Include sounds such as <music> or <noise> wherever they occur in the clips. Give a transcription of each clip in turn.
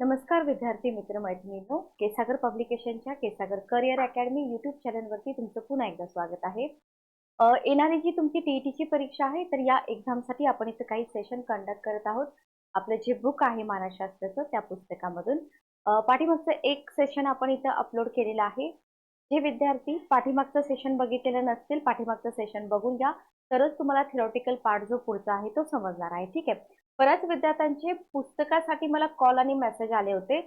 नमस्कार विद्यार्थी मित्र मैत्रिणींनो केसागर पब्लिकेशनच्या केसागर करिअर अकॅडमी युट्यूब चॅनलवरती तुमचं पुन्हा एकदा स्वागत आहे. येणारी जी तुमची टीईटीची परीक्षा आहे तर या एक्झामसाठी आपण इथं काही सेशन कंडक्ट करत आहोत. आपलं जे बुक आहे मानसशास्त्राचं त्या पुस्तकामधून. पाठीमागचं एक सेशन आपण इथं अपलोड केलेलं आहे. जे विद्यार्थी पाठीमागचं सेशन बघितलेलं नसतील पाठीमागचं सेशन बघून घ्या. तरच तुम्हाला थिओटिकल पार्ट जो पुढचा आहे तो समजणार आहे. ठीक आहे? बऱ्याच विद्यार्थ्यांचे पुस्तकासाठी मला कॉल आणि मेसेज आले होते.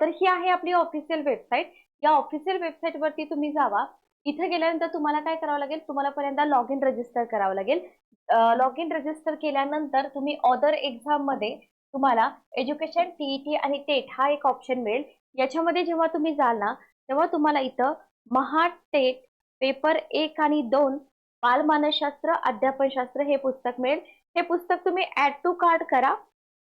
तर ही आहे आपली ऑफिशियल वेबसाईट या ऑफिशियल वेबसाईट वरती तुम्ही जावा. इथे गेल्यानंतर तुम्हाला काय करावं लागेल? तुम्हाला पहिल्यांदा लॉग इन रजिस्टर करावं लागेल. लॉग इन रजिस्टर केल्यानंतर तुम्ही ऑदर एक्झाममध्ये तुम्हाला एज्युकेशन टीईटी आणि टेट हा एक ऑप्शन मिळेल. याच्यामध्ये जेव्हा तुम्ही जाल ना तेव्हा तुम्हाला इथं महा टेट पेपर एक आणि दोन बालमानसशास्त्र अध्यापनशास्त्र हे पुस्तक मिळेल. हे पुस्तक तुम्ही ऍड टू कार्ड करा.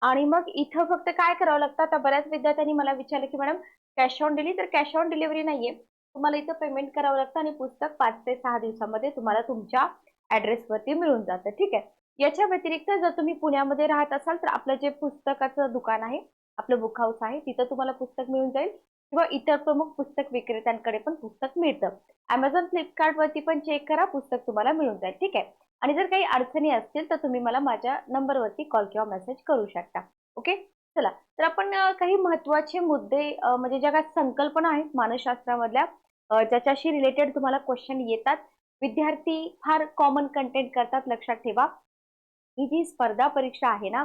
आणि मग इथं फक्त काय करावं लागतं? आता बऱ्याच विद्यार्थ्यांनी मला विचारलं की मॅडम कॅश ऑन डिलिव्हरी तर कॅश ऑन डिलिव्हरी नाहीये. तुम्हाला इथं पेमेंट करावं लागतं आणि पुस्तक पाच ते सहा दिवसामध्ये तुम्हाला तुमच्या ऍड्रेसवरती मिळून जातं. ठीक आहे? याच्या व्यतिरिक्त जर तुम्ही पुण्यामध्ये राहत असाल तर आपलं जे पुस्तकाचं दुकान आहे आपलं बुक हाऊस आहे तिथं तुम्हाला पुस्तक मिळून जाईल. किंवा इतर प्रमुख पुस्तक विक्रेत्यांकडे पण पुस्तक मिळतं. अमेझॉन फ्लिपकार्टवरती पण चेक करा पुस्तक तुम्हाला मिळून जाईल. ठीक आहे? आणि जर काही अडचणी असतील तर तुम्ही मला माझ्या नंबरवरती कॉल किंवा मेसेज करू शकता. ओके चला. तर आपण काही महत्त्वाचे मुद्दे म्हणजे ज्या काही संकल्पना आहेत मानसशास्त्रामधल्या ज्याच्याशी रिलेटेड तुम्हाला क्वेश्चन येतात. विद्यार्थी फार कॉमन कंटेंट करतात लक्षात ठेवा. ही जी स्पर्धा परीक्षा आहे ना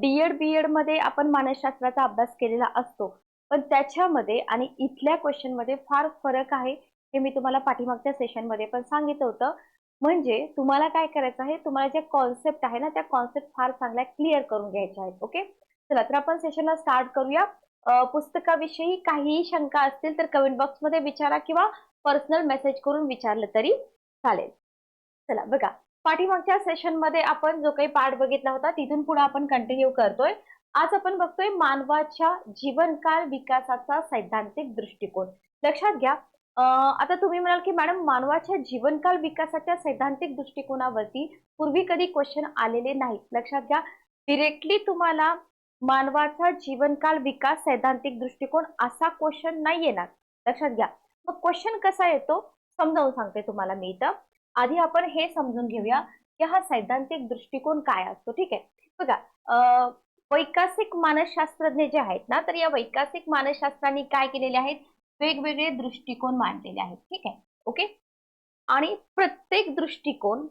डीएड बीएडमध्ये आपण मानसशास्त्राचा अभ्यास केलेला असतो. पण त्याच्यामध्ये आणि इथल्या क्वेश्चनमध्ये फार फरक आहे हे मी तुम्हाला पाठीमागच्या सेशनमध्ये पण सांगितलं होतं. म्हणजे तुम्हाला काय करायचं आहे? तुम्हाला ज्या कॉन्सेप्ट आहे ना त्या कॉन्सेप्ट फार चांगल्या क्लिअर करून घ्यायच्या आहेत ओके चला तर आपण सेशनला स्टार्ट करूया. पुस्तकाविषयी काहीही शंका असतील तर कमेंट बॉक्समध्ये विचारा किंवा पर्सनल मेसेज करून विचारलं तरी चालेल. चला बघा. पाठीमागच्या सेशनमध्ये आपण जो काही पाठ बघितला होता तिथून पुढे आपण कंटिन्यू करतोय. आज आपण बघतोय मानवाच्या जीवनकाळ विकासाचा सैद्धांतिक दृष्टिकोन. लक्षात घ्या आता तुम्ही म्हणाल की मॅडम मानवाच्या जीवनकाल विकासाच्या सैद्धांतिक दृष्टिकोनावरती पूर्वी कधी क्वेश्चन आलेले नाहीत. लक्षात घ्या डिरेक्टली तुम्हाला मानवाचा जीवनकाल विकास सैद्धांतिक दृष्टिकोन असा क्वेश्चन नाही येणार. लक्षात घ्या. मग क्वेश्चन कसा येतो? समजावून सांगते तुम्हाला मी इथं. आधी आपण हे समजून घेऊया की हा सैद्धांतिक दृष्टिकोन काय असतो. ठीक आहे? बघा वैकासिक मानसशास्त्रज्ञ जे आहेत ना तर या वैकासिक मानसशास्त्रांनी काय केलेले आहेत? वेगवेगळे दृष्टिकोन मांडलेले आहेत. ठीक आहे? ओके? आणि प्रत्येक दृष्टिकोन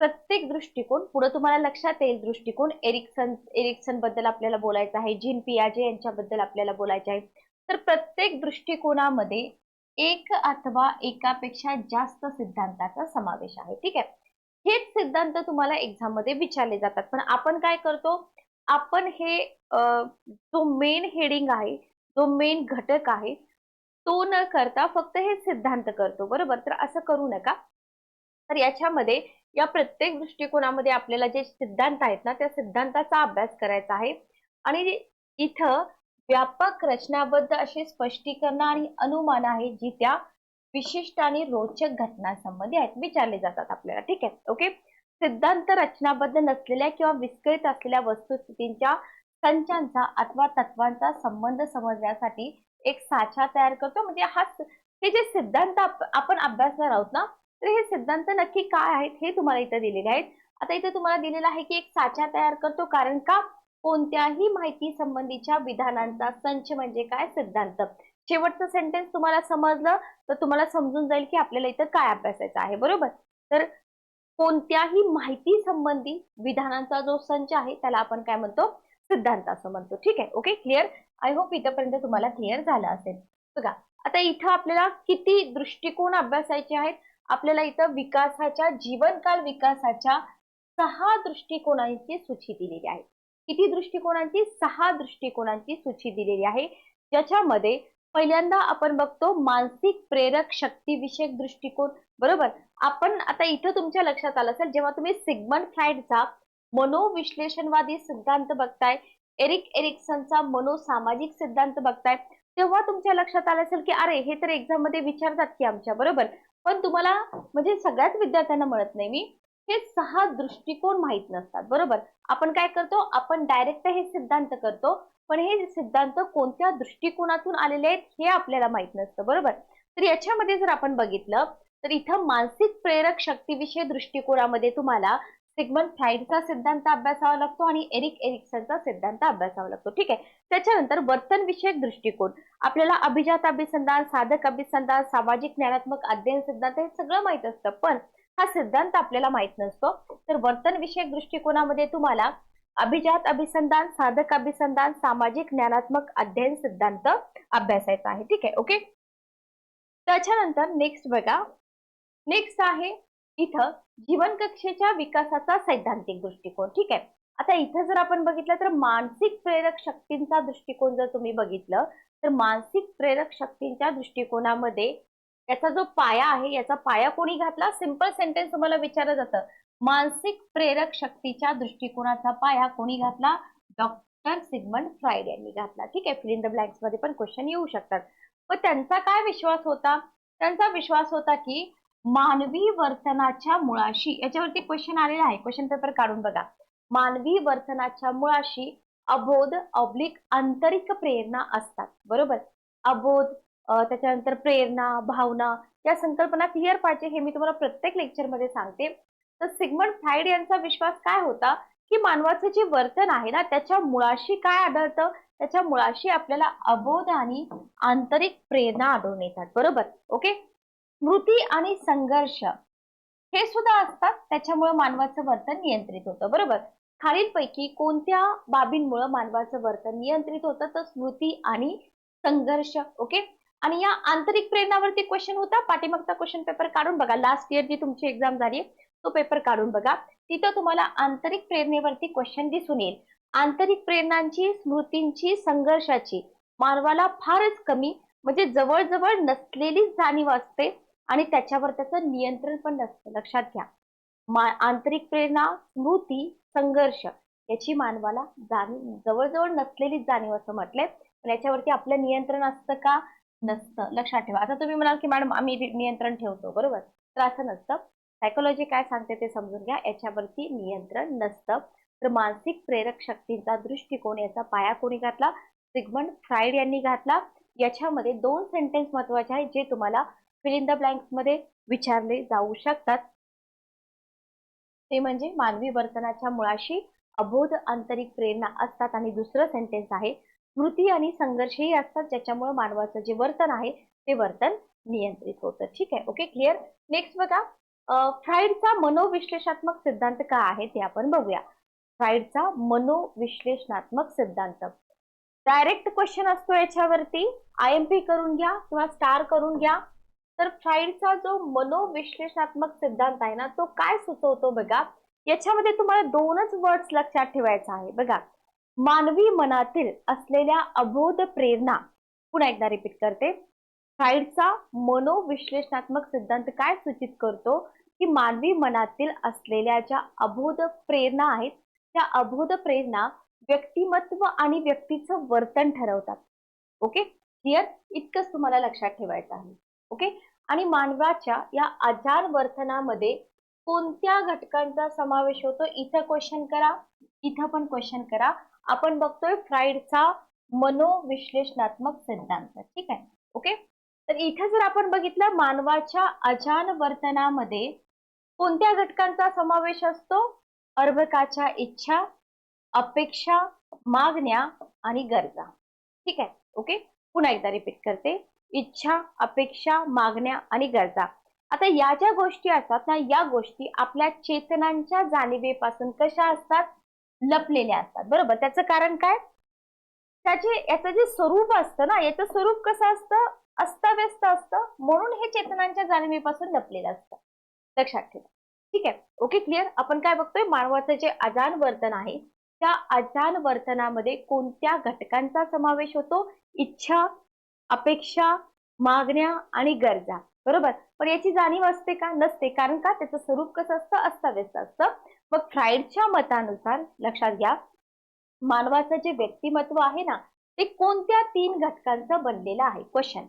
प्रत्येक दृष्टिकोन पुढे तुम्हाला लक्षात येईल दृष्टिकोन एरिक्सन एरिक्सनबद्दल आपल्याला बोलायचं आहे जिन पियाजे यांच्याबद्दल आपल्याला बोलायचे आहे. तर प्रत्येक दृष्टिकोनामध्ये एक अथवा एकापेक्षा जास्त सिद्धांताचा समावेश आहे. ठीक आहे? हेच सिद्धांत तुम्हाला एक्झाममध्ये विचारले जातात. पण आपण काय करतो? आपण हे जो मेन हेडिंग आहे जो मेन घटक आहे तो न करता फक्त हे सिद्धांत करतो. बरोबर? तर असं करू नका. तर याच्यामध्ये या प्रत्येक दृष्टिकोनामध्ये आपल्याला जे सिद्धांत आहेत ना त्या सिद्धांताचा अभ्यास करायचा आहे. आणि इथं व्यापक रचनाबद्ध असे स्पष्टीकरण आणि अनुमान आहे जी त्या विशिष्ट आणि रोचक घटनांसंबंधी आहेत विचारले जातात आपल्याला. ठीक आहे? ओके? सिद्धांत रचनाबद्ध नसलेल्या किंवा विस्कळीत असलेल्या वस्तुस्थितींच्या संचांचा अथवा तत्वांचा संबंध समजण्यासाठी एक साचा तयार करतो. म्हणजे हा हे जे सिद्धांत आपण अभ्यासणार आहोत ना तर हे सिद्धांत नक्की काय आहेत हे तुम्हाला इथं दिलेले आहेत. आता इथे तुम्हाला दिलेलं आहे की एक साचा तयार करतो. कारण का? कोणत्याही माहिती संबंधीच्या विधानांचा संच म्हणजे काय? सिद्धांत. शेवटचं सेंटेन्स तुम्हाला समजलं तर तुम्हाला समजून जाईल की आपल्याला इथं काय अभ्यासायचं आहे. बरोबर? तर कोणत्याही माहिती संबंधी विधानांचा जो संच आहे त्याला आपण काय म्हणतो? सिद्धांत असं म्हणतो. ठीक आहे? ओके क्लिअर आय होप इथंपर्यंत तुम्हाला क्लिअर झालं असेल. बघा आता इथं आपल्याला किती दृष्टिकोन अभ्यासायचे आहेत. आपल्याला इथं विकासाच्या जीवनकाल विकासाच्या सहा दृष्टिकोनांची सूची दिलेली आहे. किती दृष्टिकोनांची? सहा दृष्टिकोनांची सूची दिलेली आहे. ज्याच्यामध्ये पहिल्यांदा आपण बघतो मानसिक प्रेरक शक्तीविषयक दृष्टिकोन. बरोबर? आपण आता इथं तुमच्या लक्षात आलं असेल जेव्हा तुम्ही सिग्मंड फ्लॅटचा मनोविश्लेषणवादी सिद्धांत बघताय एरिक एरिक्सनचा मनोसामाजिक सिद्धांत बघताय तेव्हा तुमच्या लक्षात आलं असेल की अरे हे तर एक्झाममध्ये विचारतात की आमच्या बरोबर? पण तुम्हाला म्हणजे सगळ्याच विद्यार्थ्यांना म्हणत नाही मी. हे सहा दृष्टिकोन माहीत नसतात बरोबर? आपण काय करतो? आपण डायरेक्ट हे सिद्धांत करतो पण हे सिद्धांत कोणत्या दृष्टिकोनातून आलेले आहेत हे आपल्याला माहीत नसतं बरोबर? तर याच्यामध्ये जर आपण बघितलं तर इथं मानसिक प्रेरक शक्तीविषयी दृष्टिकोनामध्ये तुम्हाला सिग्मंड फ्राईडचा सिद्धांत अभ्यासावा लागतो आणि एरिक एरिक्सनचा सिद्धांत अभ्यासावा लागतो. ठीक आहे? त्याच्यानंतर वर्तन विषयक दृष्टिकोन. आपल्याला अभिजात अभिसंधान साधक अभिसंधान सामाजिक ज्ञानात्मक अध्ययन सिद्धांत हे सगळं माहीत असतं पण हा सिद्धांत आपल्याला माहीत नसतो. तर वर्तन विषयक दृष्टिकोनामध्ये तुम्हाला अभिजात अभिसंधान साधक अभिसंधान सामाजिक ज्ञानात्मक अध्ययन सिद्धांत अभ्यासायचा आहे. ठीक आहे? ओके? त्याच्यानंतर नेक्स्ट बघा. नेक्स्ट आहे इथं जीवन कक्षेच्या विकासाचा सैद्धांतिक दृष्टिकोन ठीक आहे? आता इथं जर आपण बघितलं तर मानसिक प्रेरक शक्तींचा दृष्टिकोन जर तुम्ही बघितलं तर मानसिक प्रेरक शक्तींच्या दृष्टिकोनामध्ये याचा जो पाया आहे याचा पाया कोणी घातला? सिंपल सेंटेन्स तुम्हाला विचारलं जातं मानसिक प्रेरक शक्तीच्या दृष्टिकोनाचा पाया कोणी घातला? डॉक्टर सिगमंड फ्राईड यांनी घातला. ठीक आहे? फिल इन द ब्लँक्समध्ये पण क्वेश्चन येऊ शकतात. पण त्यांचा काय विश्वास होता? त्यांचा विश्वास होता की मानवी वर्तनाच्या मुळाशी याच्यावरती क्वेश्चन आलेला आहे. क्वेश्चन पेपर काढून बघा. मानवी वर्तनाच्या मुळाशी अबोध ऑब्लिक आंतरिक प्रेरणा असतात. बरोबर? अबोध त्याच्यानंतर प्रेरणा भावना या संकल्पना क्लिअर पाहिजे हे मी तुम्हाला प्रत्येक लेक्चरमध्ये सांगते. तर सिगमंड फ्राईड यांचा विश्वास काय होता? की मानवाचं जे वर्तन आहे ना त्याच्या मुळाशी काय आढळतं? त्याच्या मुळाशी आपल्याला अबोध आणि आंतरिक प्रेरणा आढळून येतात. बरोबर? ओके स्मृती आणि संघर्ष हे सुद्धा असतात त्याच्यामुळे मानवाचं वर्तन नियंत्रित होतं बरोबर? खालीलपैकी कोणत्या बाबींमुळे मानवाचं वर्तन नियंत्रित होतं? तर स्मृती आणि संघर्ष ओके? आणि या आंतरिक प्रेरणावरती क्वेश्चन होता. पाठीमागचा क्वेश्चन पेपर काढून बघा. लास्ट इयर जी तुमची एक्झाम झाली तो पेपर काढून बघा. तिथं तुम्हाला आंतरिक प्रेरणेवरती क्वेश्चन दिसून येईल. आंतरिक प्रेरणांची स्मृतींची संघर्षाची मानवाला फारच कमी म्हणजे जवळजवळ नसलेली जाणीव असते. आणि त्याच्यावर त्याचं नियंत्रण पण नसतं. लक्षात घ्या. मा आंतरिक प्रेरणा स्मृती संघर्ष याची मानवाला जाणीव जवळजवळ नसलेली जाणीव असं म्हटलंय. पण याच्यावरती आपलं नियंत्रण असतं का? नसतं. लक्षात ठेवा. आता तुम्ही म्हणाल की मॅडम आम्ही नियंत्रण ठेवतो. बरोबर? तर असं नसतं. सायकोलॉजी काय सांगते ते समजून घ्या. याच्यावरती नियंत्रण नसतं. तर मानसिक प्रेरक शक्तींचा दृष्टिकोन याचा पाया कोणी घातला? सिगमंड फ्राईड यांनी घातला. याच्यामध्ये दोन सेंटेन्स महत्त्वाचे आहेत जे तुम्हाला फिल इन द ब्लँक्समध्ये विचारले जाऊ शकतात. ते म्हणजे मानवी वर्तनाच्या मुळाशी अबोध आंतरिक प्रेरणा असतात आणि दुसरं सेंटेन्स आहे स्मृती आणि संघर्षही असतात ज्याच्यामुळे मानवाचं जे वर्तन आहे ते वर्तन नियंत्रित होतं. ठीक आहे ओके क्लिअर नेक्स्ट बघा फ्राईडचा मनोविश्लेषणात्मक सिद्धांत काय आहे ते आपण बघूया. फ्राईडचा मनोविश्लेषणात्मक सिद्धांत. डायरेक्ट क्वेश्चन असतो याच्यावरती. आय एम पी करून घ्या किंवा स्टार करून घ्या. तर फ्राईडचा जो मनोविश्लेषणात्मक सिद्धांत आहे ना तो काय सुचवतो बघा? याच्यामध्ये तुम्हाला दोनच वर्ड्स लक्षात ठेवायचा आहे. बघा मानवी मनातील असलेल्या अबोध प्रेरणा. पुन्हा एकदा रिपीट करते. फ्राईडचा मनोविश्लेषणात्मक सिद्धांत काय सूचित करतो? की मानवी मनातील असलेल्या ज्या अबोध प्रेरणा आहेत त्या अबोध प्रेरणा व्यक्तिमत्व आणि व्यक्तीचं वर्तन ठरवतात. ओके क्लिअर इतकंच तुम्हाला लक्षात ठेवायचं आहे. ओके? आणि मानवाच्या या आजार वर्तनामध्ये कोणत्या घटकांचा समावेश होतो? इथं क्वेश्चन करा इथं पण क्वेश्चन करा. आपण बघतोय फ्राईडचा मनोविश्लेषणात्मक सिद्धांत. ठीक आहे? ओके? तर इथं जर आपण बघितलं मानवाच्या अजान वर्तनामध्ये कोणत्या घटकांचा समावेश असतो? अर्भकाच्या इच्छा अपेक्षा मागण्या आणि गरजा. ठीक आहे? ओके? पुन्हा एकदा रिपीट करते. इच्छा अपेक्षा मागण्या आणि गरजा. आता या ज्या गोष्टी असतात ना या गोष्टी आपल्या चेतनांच्या जाणीवेपासून कशा असतात? लपलेल्या असतात. बरोबर? त्याचं कारण काय? त्याचे याचं जे स्वरूप असतं ना याचं स्वरूप कसं असतं? अस्ताव्यस्त असतं. म्हणून हे चेतनांच्या जाणीवेपासून लपलेलं असतं. लक्षात ठेवा. ठीक आहे? Okay clear? आपण काय बघतोय? मानवाचं जे अजान वर्तन आहे त्या अजान वर्तनामध्ये कोणत्या घटकांचा समावेश होतो? इच्छा अपेक्षा मागण्या आणि गरजा. बरोबर? पण याची जाणीव असते का? नसते. कारण का? त्याचं स्वरूप कसं असतं? अस्ताव्यस्त असतं. मग फ्राईडच्या मतानुसार लक्षात घ्या. मानवाचं जे व्यक्तिमत्व आहे ना ते कोणत्या तीन घटकांचं बनलेलं आहे? क्वेश्चन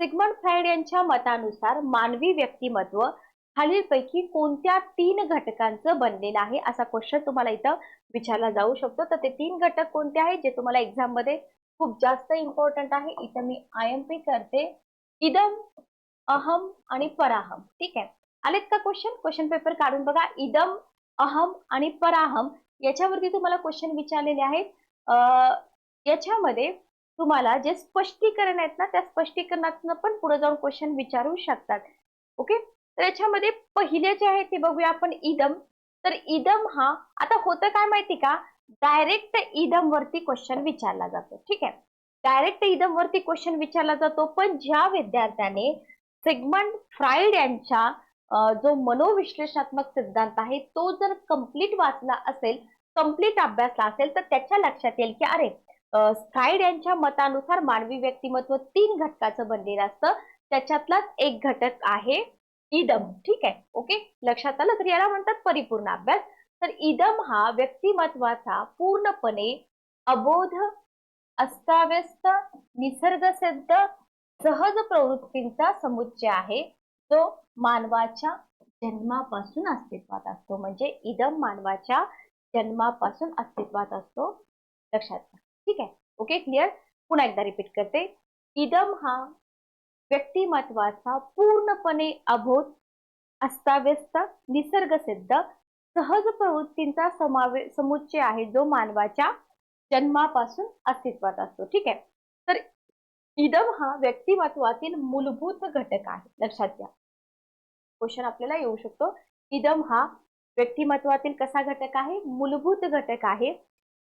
सिगमंड फ्राईड यांच्या मतानुसार मानवी व्यक्तिमत्व खालीलपैकी कोणत्या तीन घटकांचं बनलेलं आहे? असा क्वेश्चन तुम्हाला इथं विचारला जाऊ शकतो. तर ते तीन घटक कोणते आहेत? जे तुम्हाला एक्झाममध्ये खूप जास्त इम्पॉर्टंट आहे. इथं मी आय एम पी करते. इदम अहम आणि पराहम. ठीक आहे? आलेत का क्वेश्चन क्वेश्चन पेपर काढून बघा. इदम अहम आणि पराहम याच्यावरती तुम्हाला क्वेश्चन विचारलेले आहेत. याच्यामध्ये तुम्हाला जे स्पष्टीकरण आहेत ना त्या स्पष्टीकरणातनं पण पुढे जाऊन क्वेश्चन विचारू शकतात. ओके तर याच्यामध्ये पहिले जे आहे ते बघूया आपण इदम तर इदम हा आता होतं काय माहिती का? डायरेक्ट इदम वरती क्वेश्चन विचारला जातो. ठीक आहे? डायरेक्ट इदम वरती क्वेश्चन विचारला जातो पण ज्या विद्यार्थ्याने सेगमेंट फ्राईड यांच्या जो मनोविश्लेषणात्मक सिद्धांत आहे तो जर कंप्लीट वाचला असेल कंप्लीट अभ्यासला असेल तर त्याच्या लक्षात येईल की अरे फ्राईड यांच्या मतानुसार मानवी व्यक्तिमत्व तीन घटकाचं बनलेलं असतं. त्याच्यातलाच एक घटक आहे इदम ठीक आहे? ओके लक्षात आलं? तर याला म्हणतात परिपूर्ण अभ्यास. तर इदम हा व्यक्तिमत्वाचा पूर्णपणे अबोध अस्ताव्यस्त निसर्गसिद्ध सहज प्रवृत्तींचा समुच्चय आहे. तो मानवाच्या जन्मापासून अस्तित्वात असतो. म्हणजे इदम मानवाच्या जन्मापासून अस्तित्वात असतो. लक्षात घ्या ठीक आहे? ओके क्लिअर पुन्हा एकदा रिपीट करते. इदम हा व्यक्तिमत्वाचा पूर्णपणे अबोध अस्ताव्यस्त निसर्गसिद्ध सहज प्रवृत्तींचा समावे समुच्चय आहे जो मानवाच्या जन्मापासून अस्तित्वात असतो. ठीक आहे? तर इदम हा व्यक्तिमत्वातील मूलभूत घटक आहे. लक्षात घ्या. क्वेश्चन आपल्याला येऊ शकतो. इदम हा व्यक्तिमत्वातील कसा घटक आहे? मूलभूत घटक आहे.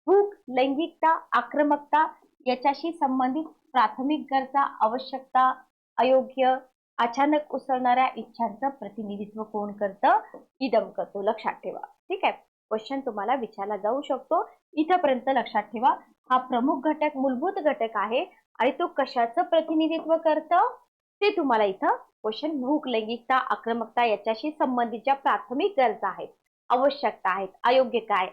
भूक लैंगिकता आक्रमकता याच्याशी संबंधित प्राथमिक गरजा आवश्यकता अयोग्य अचानक उसळणाऱ्या इच्छांचं प्रतिनिधित्व कोण करतं? इदम करतो लक्षात ठेवा. ठीक आहे? क्वेश्चन तुम्हाला विचारला जाऊ शकतो. इथपर्यंत लक्षात ठेवा. हा प्रमुख घटक मूलभूत घटक आहे आणि तो कशाचं प्रतिनिधित्व करतं? ते तुम्हाला इथं क्वेश्चन भूक लैंगिकता आक्रमकता याच्याशी संबंधितच्या प्राथमिक गरजा आहेत. आवश्यकता आहेत. अयोग्य काय?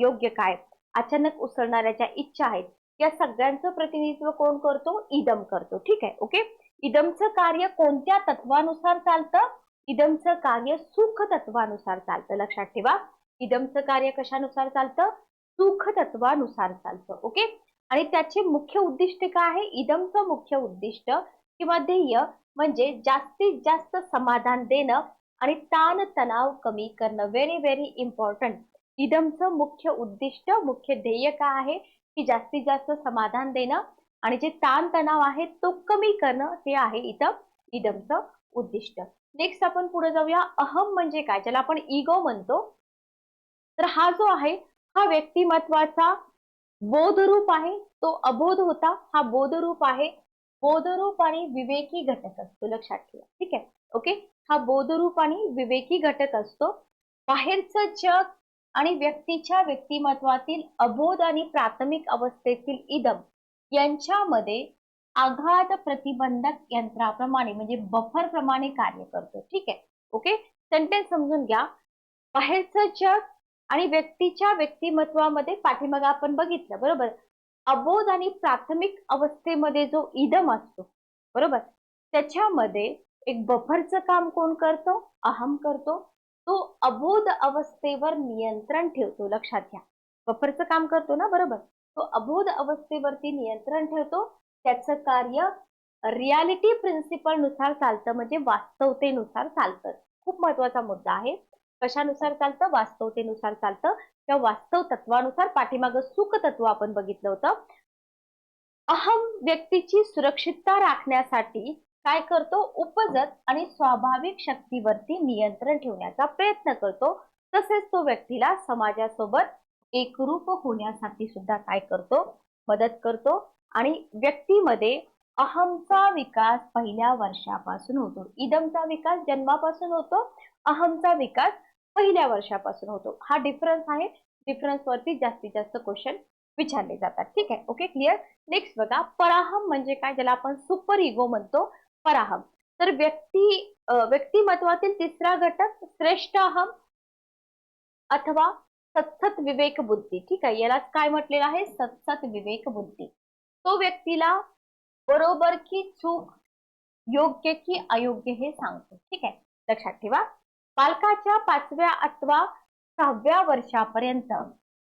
योग्य काय? अचानक उसळणाऱ्या ज्या इच्छा आहेत. या सगळ्यांचं प्रतिनिधित्व कोण करतो? इदम करतो. ठीक आहे? ओके इदमचं कार्य कोणत्या तत्वानुसार चालतं? इदमचं कार्य सुख तत्वानुसार चालतं. लक्षात ठेवा. इदमचं कार्य कशानुसार चालतं? सुख तत्वानुसार चालतं. ओके? आणि त्याचे मुख्य उद्दिष्ट काय आहे? इदमचं मुख्य उद्दिष्ट किंवा ध्येय म्हणजे जास्तीत जास्त समाधान देणं आणि ताण तणाव कमी करणं. व्हेरी व्हेरी इम्पॉर्टंट इदमचं मुख्य उद्दिष्ट मुख्य ध्येय काय आहे? की जास्तीत जास्त समाधान देणं. आणि जे ताणतणाव आहे तो कमी करणं हे आहे इथं इदमचं उद्दिष्ट. नेक्स्ट आपण पुढे जाऊया. अहम म्हणजे काय? ज्याला आपण इगो म्हणतो. तर हा जो आहे हा व्यक्तिमत्वाचा बोधरूप आहे. तो अबोध होता. हा बोधरूप आहे. बोधरूप आणि विवेकी घटक असतो. लक्षात ठेवा. ठीक आहे? ओके हा बोधरूप आणि विवेकी घटक असतो. बाहेरचं जग आणि व्यक्तीच्या व्यक्तिमत्वातील अबोध आणि प्राथमिक अवस्थेतील इदम यांच्यामध्ये आघात प्रतिबंधक यंत्राप्रमाणे म्हणजे बफर प्रमाणे कार्य करतो. ठीक आहे? ओके सेंटेन्स समजून घ्या. बाहेरचं जग आणि व्यक्तीच्या व्यक्तिमत्वामध्ये पाठीमाग आपण बघितलं बरोबर? अबोध आणि प्राथमिक अवस्थेमध्ये जो इदम असतो बरोबर? त्याच्यामध्ये एक बफरचं काम कोण करतो? अहम करतो. तो अबोध अवस्थेवर नियंत्रण ठेवतो लक्षात घ्या. बफरचं काम करतो ना बरोबर? तो अबोध अवस्थेवरती नियंत्रण ठेवतो. त्याचं कार्य रियालिटी प्रिन्सिपलनुसार चालतं म्हणजे वास्तवतेनुसार चालतं. खूप महत्त्वाचा मुद्दा आहे. कशानुसार चालतं? वास्तवतेनुसार चालतं. किंवा वास्तव तत्वानुसार पाठीमागं सुख तत्व आपण बघितलं होतं. अहम व्यक्तीची सुरक्षितता राखण्यासाठी काय करतो? उपजत आणि स्वाभाविक शक्तीवरती नियंत्रण ठेवण्याचा प्रयत्न करतो. तसेच तो व्यक्तीला समाजासोबत एकरूप होण्यासाठी सुद्धा काय करतो? मदत करतो. आणि व्यक्तीमध्ये अहमचा विकास पहिल्या वर्षापासून होतो. इदमचा विकास जन्मापासून होतो. अहमचा विकास पहिल्या वर्षापासून होतो. हा डिफरन्स आहे. डिफरन्स वरती जास्तीत जास्त क्वेश्चन विचारले जातात. ठीक आहे? ओके क्लिअर नेक्स्ट बघा. पराहम म्हणजे काय? ज्याला आपण सुपर इगो म्हणतो. पराहम. तर व्यक्ती व्यक्तिमत्वातील तिसरा घटक श्रेष्ठ अहम अथवा सतत विवेक बुद्धी. ठीक आहे? याला काय म्हटलेलं आहे? सतत विवेक बुद्धी. तो व्यक्तीला बरोबर की चूक योग्य की अयोग्य हे सांगतो. ठीक आहे? लक्षात ठेवा. बालकाच्या पाचव्या अथवा सहाव्या वर्षापर्यंत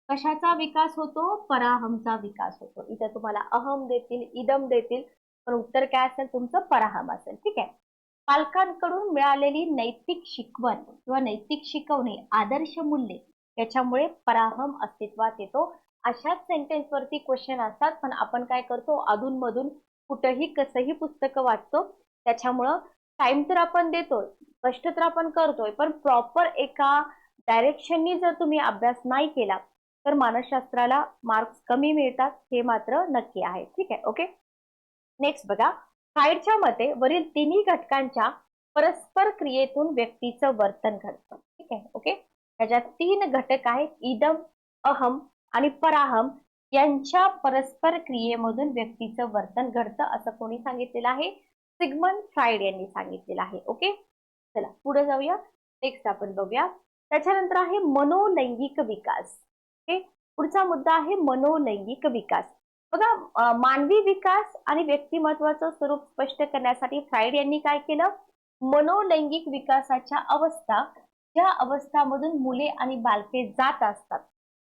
कशाचा विकास होतो? पराहमचा विकास होतो. इथे तुम्हाला अहम देतील इदम देतील पण उत्तर काय असेल? तुमचं पराहम असेल. ठीक आहे? पालकांकडून मिळालेली नैतिक शिकवण किंवा नैतिक शिकवणे आदर्श मूल्ये याच्यामुळे पराहम अस्तित्वात येतो. अशाच सेंटेन्स वरती क्वेश्चन असतात पण आपण काय करतो? अधूनमधून कुठंही कसंही पुस्तकं वाचतो. त्याच्यामुळं टाइम तर आपण देतोय कष्ट तर आपण करतोय पण प्रॉपर एका डायरेक्शननी जर तुम्ही अभ्यास नाही केला तर मानसशास्त्राला मार्क्स कमी मिळतात हे मात्र नक्की आहे. ठीक आहे ओके नेक्स्ट बघा. फ्राईडच्या मते वरील तिन्ही घटकांच्या परस्पर क्रियेतून व्यक्तीचं वर्तन घडतं. ठीक आहे ओके ह्याच्यात तीन घटक आहेत. इदम अहम आणि पराहम. यांच्या परस्पर क्रियेमधून व्यक्तीचं वर्तन घडतं असं कोणी सांगितलेलं आहे? सिगमन फ्राईड यांनी सांगितलेलं आहे. ओके? चला पुढे जाऊया. नेक्स्ट आपण बघूया. त्याच्यानंतर आहे मनोलैंगिक विकास. ओके? पुढचा मुद्दा आहे मनोलैंगिक विकास. बघा मानवी विकास आणि व्यक्तिमत्वाचं स्वरूप स्पष्ट करण्यासाठी फ्राईड यांनी काय केलं? मनोलैंगिक विकासाच्या अवस्था ज्या अवस्थामधून मुले आणि बालके जात असतात.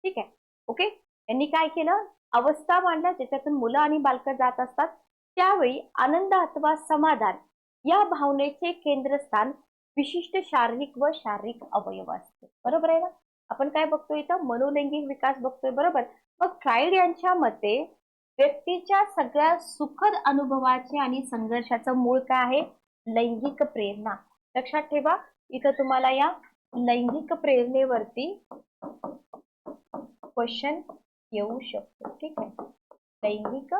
ठीक आहे? ओके यांनी काय केलं? अवस्था मांडल्या ज्याच्यातून मुलं आणि बालकं जात असतात. त्यावेळी आनंद अथवा समाधान या भावनेचे केंद्रस्थान विशिष्ट शारीरिक व शारीरिक अवयव असते. बरोबर आहे ना? आपण काय बघतोय इथं? मनोलैंगिक विकास बघतोय बरोबर? मग फ्राईड यांच्या मते व्यक्तीच्या सगळ्या सुखद अनुभवाचे आणि संघर्षाचं मूळ काय आहे? लैंगिक प्रेरणा. लक्षात ठेवा इथं तुम्हाला या लैंगिक प्रेरणेवरती क्वेश्चन येऊ शकतो ठीक आहे? लैंगिक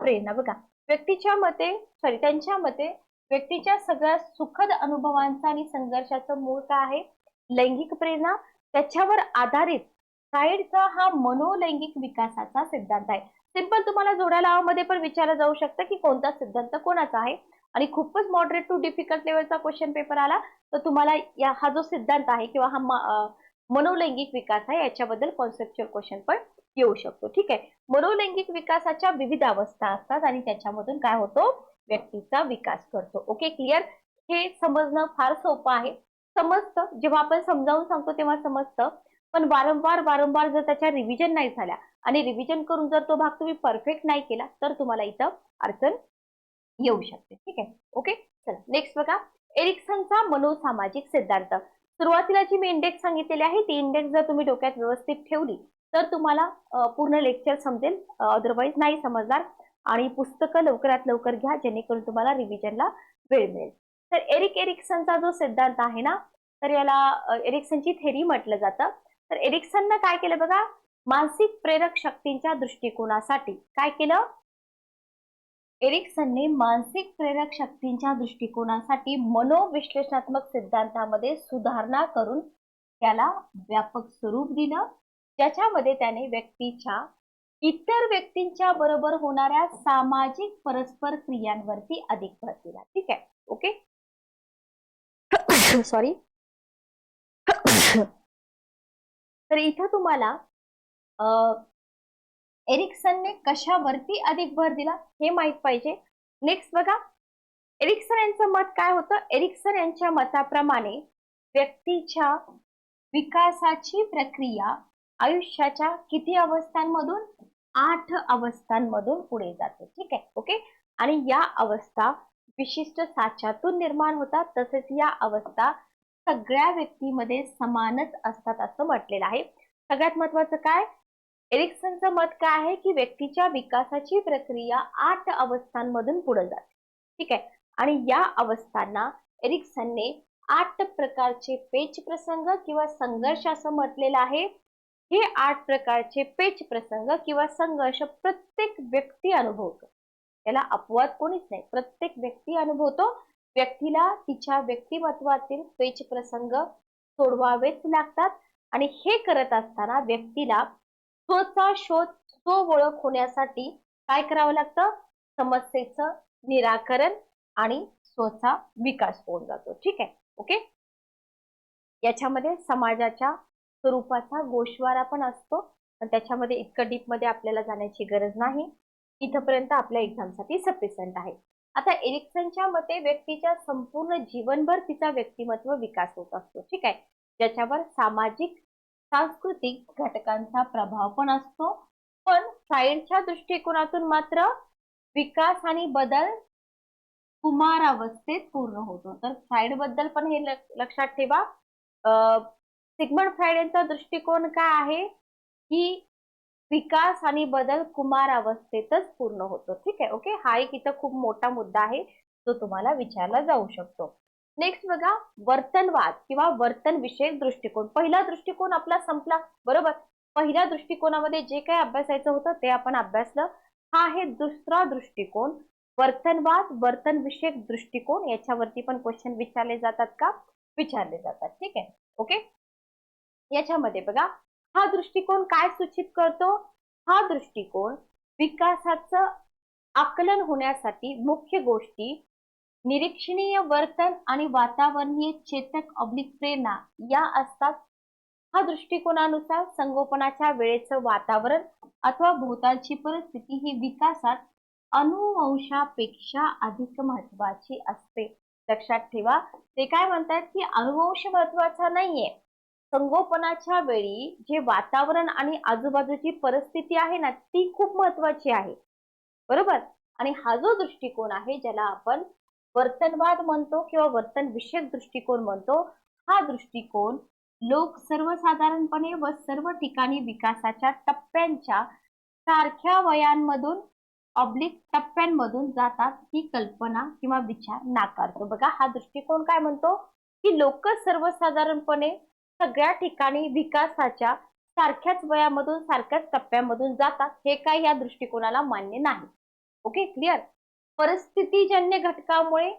प्रेरणा. बघा व्यक्तीच्या मते सॉरी त्यांच्या मते व्यक्तीच्या सगळ्या सुखद अनुभवांचा आणि संघर्षाचं मूळ काय आहे? लैंगिक प्रेरणा. त्याच्यावर आधारित फ्राईडचा हा मनोलैंगिक विकासाचा सिद्धांत आहे. सिंपल तुम्हाला जोड्या लावामध्ये पण विचारलं जाऊ शकतं की कोणता सिद्धांत कोणाचा आहे? आणि खूपच मॉडरेट टू डिफिकल्ट लेवलचा क्वेश्चन पेपर आला. तर तुम्हाला या हा जो सिद्धांत आहे किंवा हा मनोलैंगिक विकास आहे याच्याबद्दल कॉन्सेप्च्युअल क्वेश्चन पण येऊ शकतो. ठीक आहे? मनोलैंगिक विकासाच्या विविध अवस्था असतात आणि त्याच्यामधून काय होतो? व्यक्तीचा विकास करतो. ओके क्लिअर हे समजणं फार सोपं आहे. समजतं. जेव्हा आपण समजावून सांगतो तेव्हा समजतं. पण वारंवार वारंवार जर त्याच्या रिव्हिजन नाही झाल्या आणि रिव्हिजन करून जर तो भाग तुम्ही परफेक्ट नाही केला तर तुम्हाला इथं अडचण येऊ शकते. ठीक आहे? ओके चला नेक्स्ट बघा. एरिक्सनचा मनोसामाजिक सिद्धांत. सुरुवातीला जी मी इंडेक्स सांगितलेली आहे ती इंडेक्स जर तुम्ही डोक्यात व्यवस्थित ठेवली तर तुम्हाला पूर्ण लेक्चर समजेल. अदरवाईज नाही समजणार. आणि पुस्तकं लवकरात लवकर घ्या जेणेकरून तुम्हाला रिव्हिजनला वेळ मिळेल. तर एरिक एरिक्सनचा जो सिद्धांत आहे ना तर याला एरिक्सनची थेरी म्हटलं जातं. तर एरिक्सननं काय केलं बघा? मानसिक प्रेरक शक्तींच्या दृष्टिकोनासाठी काय केलं? एरिक्सनने मानसिक प्रेरक शक्तींच्या दृष्टिकोनासाठी मनोविश्लेषणात्मक सिद्धांतामध्ये सुधारणा करून त्याला व्यापक स्वरूप दिलं. ज्याच्यामध्ये त्याने व्यक्तीच्या इतर व्यक्तींच्या बरोबर होणाऱ्या सामाजिक परस्पर क्रियांवरती अधिक भर दिला. ठीक आहे? ओके? <coughs> सॉरी <coughs> तर इथं तुम्हाला एरिक्सनने कशावरती अधिक भर दिला हे माहीत पाहिजे. नेक्स्ट बघा. एरिक्सन यांचं मत काय होतं? एरिक्सन यांच्या मताप्रमाणे व्यक्तीच्या विकासाची प्रक्रिया आयुष्याच्या किती अवस्थांमधून? आठ अवस्थांमधून पुढे जाते. ठीक आहे? ओके आणि या अवस्था विशिष्ट साच्यातून निर्माण होतात. तसेच या अवस्था सगळ्या व्यक्तीमध्ये समानच असतात असं म्हटलेलं आहे. सगळ्यात महत्वाचं काय? एरिक्सनचं मत काय आहे की व्यक्तीच्या विकासाची प्रक्रिया आठ अवस्थांमधून पुढे जाते. ठीक आहे? आणि या अवस्थांना एरिक्सनने आठ प्रकारचे पेच प्रसंग किंवा संघर्ष असं म्हटलेलं आहे. हे आठ प्रकारचे पेच प्रसंग किंवा संघर्ष प्रत्येक व्यक्ती अनुभवतो. त्याला अपवाद कोणीच नाही. प्रत्येक व्यक्ती अनुभवतो. व्यक्तीला तिच्या व्यक्तिमत्वातील पेच प्रसंग सोडवावेच लागतात. आणि हे करत असताना व्यक्तीला स्वचा शोध स्व ओळख होण्यासाठी काय करावं लागतं? समस्येचं निराकरण आणि स्वचा विकास होऊन जातो. ठीक आहे? ओके याच्यामध्ये समाजाच्या स्वरूपाचा गोशवारा पण असतो पण त्याच्यामध्ये इतकं डीपमध्ये आपल्याला जाण्याची गरज नाही. इथपर्यंत आपल्या एक्झामसाठी सफिशियंट आहे. आता एरिक्सनच्या मते व्यक्तीच्या संपूर्ण जीवनभर तिचा व्यक्तिमत्व विकास होत असतो. ठीक आहे? ज्याच्यावर सामाजिक सांस्कृतिक घटकांचा प्रभाव पण असतो. पण साईडच्या दृष्टिकोनातून मात्र विकास आणि बदल कुमारावस्थेत पूर्ण होतो. तर फ्राईडबद्दल पण हे लक्षात ठेवा. सिग्मंड फ्राईड यांचा दृष्टिकोन काय आहे? की विकास आणि बदल कुमार अवस्थेतच पूर्ण होतो. ठीक आहे ओके? हा एक इथं खूप मोठा मुद्दा आहे जो तुम्हाला विचारला जाऊ शकतो. नेक्स्ट बघा वर्तनवाद किंवा वर्तन विषयक दृष्टिकोन. पहिला दृष्टिकोन आपला संपला. बरोबर? पहिल्या दृष्टिकोनामध्ये जे काही अभ्यासायचं होतं ते आपण अभ्यासलं. हा आहे दुसरा दृष्टिकोन. वर्तनवाद वर्तन विषयक दृष्टिकोन याच्यावरती पण क्वेश्चन विचारले जातात का? विचारले जातात. ठीक आहे? ओके याच्यामध्ये बघा हा दृष्टिकोन काय सूचित करतो? हा दृष्टिकोन विकासाचं आकलन होण्यासाठी मुख्य गोष्टी निरीक्षणीय वर्तन आणि वातावरणीय चेतक अब्लिक प्रेरणा या असतात. हा दृष्टिकोनानुसार संगोपनाच्या वेळेचं वातावरण अथवा भोवतालची परिस्थिती ही विकासात अनुवंशापेक्षा अधिक महत्वाची असते. लक्षात ठेवा ते काय म्हणतात की अनुवंश महत्त्वाचा नाहीये. संगोपनाच्या वेळी जे वातावरण आणि आजूबाजूची परिस्थिती आहे ना ती खूप महत्वाची आहे. बरोबर? आणि हा जो दृष्टिकोन आहे ज्याला आपण वर्तनवाद म्हणतो किंवा वर्तन विषयक दृष्टिकोन म्हणतो हा दृष्टिकोन लोक सर्वसाधारणपणे व सर्व ठिकाणी विकासाच्या टप्प्यांच्या सारख्या वयांमधून ऑब्लिक टप्प्यांमधून जातात ही कल्पना किंवा विचार नाकारतो. बघा हा दृष्टिकोन काय म्हणतो? की लोक सर्वसाधारणपणे सगळ्या ठिकाणी विकासाच्या सारख्याच वयामधून सारख्याच टप्प्यामधून जातात हे काय या दृष्टिकोनाला मान्य नाही. ओके क्लिअर परिस्थितीजन्य घटकामुळे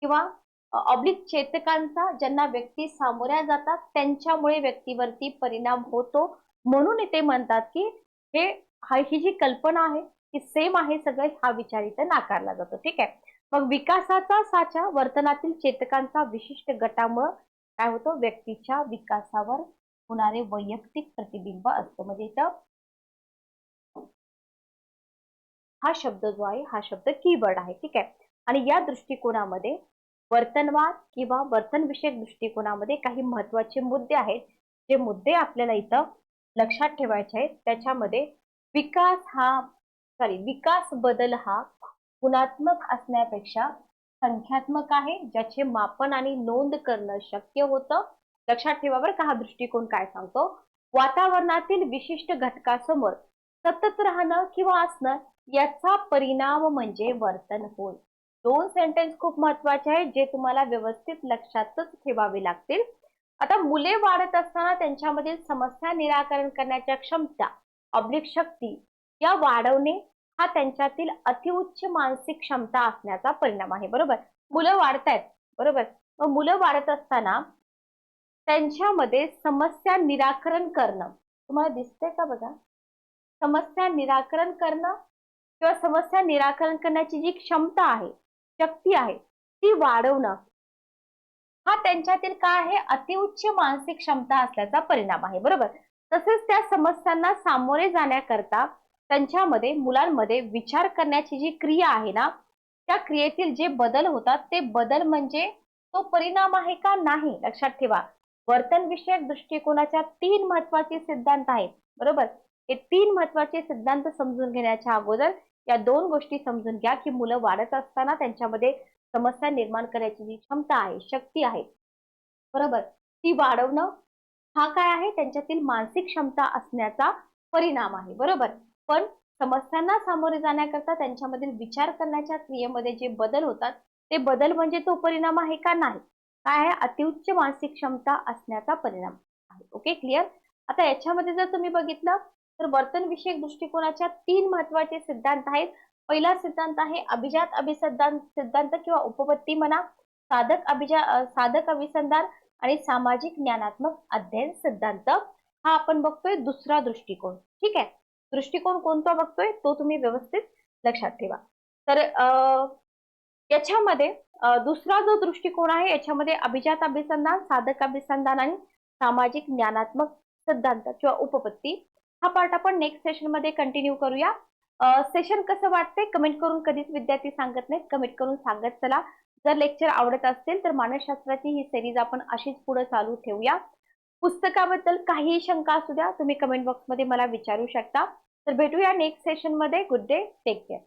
किंवा ऑब्लिक चेतकांचा ज्यांना व्यक्ती सामोऱ्या जातात त्यांच्यामुळे व्यक्तीवरती परिणाम होतो. म्हणून ते म्हणतात की हे हा- ही जी कल्पना आहे की सेम आहे सगळं हा विचार इथे नाकारला जातो. ठीक आहे? मग विकासाचा साचा वर्तनातील चेतकांचा विशिष्ट गटामुळं काय होतं? व्यक्तीच्या विकासावर होणारे वैयक्तिक प्रतिबिंब असतो. म्हणजे इथं हा शब्द जो आहे हा शब्द कीवर्ड आहे ठीक आहे? आणि या दृष्टिकोनामध्ये वर्तनवाद किंवा वर्तनविषयक दृष्टिकोनामध्ये काही महत्त्वाचे मुद्दे आहेत. जे मुद्दे आपल्याला इथं लक्षात ठेवायचे आहेत. त्याच्यामध्ये विकास हा सॉरी विकास बदल हा गुणात्मक असण्यापेक्षा संख्यात्मक आहे. ज्याचे मापन आणि नोंद करणं शक्य होतं. लक्षात ठेवा बरं का हा दृष्टिकोन काय सांगतो? वातावरणातील विशिष्ट घटकासमोर सतत राहणं किंवा असणं याचा परिणाम म्हणजे वर्तन होय. दोन सेंटेन्स खूप महत्त्वाचे आहेत जे तुम्हाला व्यवस्थित लक्षातच ठेवावे लागतील. आता मुले वाढत असताना त्यांच्यामधील समस्या निराकरण करण्याच्या क्षमता ऑब्लिक शक्ती या वाढवणे हा त्यांच्यातील अतिउच्च मानसिक क्षमता असण्याचा परिणाम आहे बरोबर? मुलं वाढतायत बरोबर? मग मुलं वाढत असताना त्यांच्यामध्ये समस्या निराकरण करणं तुम्हाला दिसतंय का बघा? समस्या निराकरण करणं किंवा समस्या निराकरण करण्याची जी क्षमता आहे शक्ती आहे ती वाढवणं हा त्यांच्यातील काय आहे? अतिउच्च मानसिक क्षमता असल्याचा परिणाम आहे बरोबर? तसेच त्या समस्यांना सामोरे जाण्याकरता त्यांच्यामध्ये मुलांमध्ये विचार करण्याची जी क्रिया आहे ना त्या क्रियेतील जे बदल होतात ते बदल म्हणजे तो परिणाम आहे का नाही? लक्षात ठेवा. वर्तनविषयक दृष्टिकोनाच्या तीन महत्त्वाचे सिद्धांत आहेत बरोबर? हे तीन महत्त्वाचे सिद्धांत समजून घेण्याच्या अगोदर या दोन गोष्टी समजून घ्या की मुलं वाढत असताना त्यांच्यामध्ये समस्या निर्माण करायची जी क्षमता आहे शक्ती आहे. बरोबर? ती वाढवणं हा काय आहे? त्यांच्यातील मानसिक क्षमता असण्याचा परिणाम आहे. बरोबर? पण समस्यांना सामोरे जाण्याकरता त्यांच्यामधील विचार करण्याच्या क्रियेमध्ये जे बदल होतात ते बदल म्हणजे तो परिणाम आहे का नाही? काय आहे? अतिउच्च मानसिक क्षमता असण्याचा परिणाम आहे. ओके? क्लिअर? आता याच्यामध्ये जर तुम्ही बघितलं तर वर्तन विषयक दृष्टिकोनाच्या तीन महत्त्वाचे सिद्धांत आहेत. पहिला सिद्धांत आहे अभिजात अभिसंधान सिद्धांत किंवा उपपत्ती म्हणा साधक अभिजा साधक अभिसंधान आणि सामाजिक ज्ञानात्मक अध्ययन सिद्धांत. हा आपण बघतोय दुसरा दृष्टिकोन. ठीक आहे? दृष्टिकोन कोणता बघतोय? तो तुम्ही व्यवस्थित लक्षात ठेवा. तर याच्यामध्ये दुसरा जो दृष्टिकोन आहे याच्यामध्ये अभिजात अभिसंधान साधक अभिसंधान आणि सामाजिक ज्ञानात्मक सिद्धांत किंवा उपपत्ती हा पार्ट आपण नेक्स्ट सेशनमध्ये कंटिन्यू करूया. सेशन कसं वाटतंय? कमेंट करून कधीच विद्यार्थी सांगत नाहीत. कमेंट करून सांगत चला. जर लेक्चर आवडत असतील तर मानसशास्त्राची ही सिरीज आपण अशीच पुढे चालू ठेवूया. पुस्तकाबद्दल काहीही शंका असू द्या तुम्ही कमेंट बॉक्समध्ये मला विचारू शकता. तर भेटूया नेक्स्ट सेशनमध्ये. Good day take care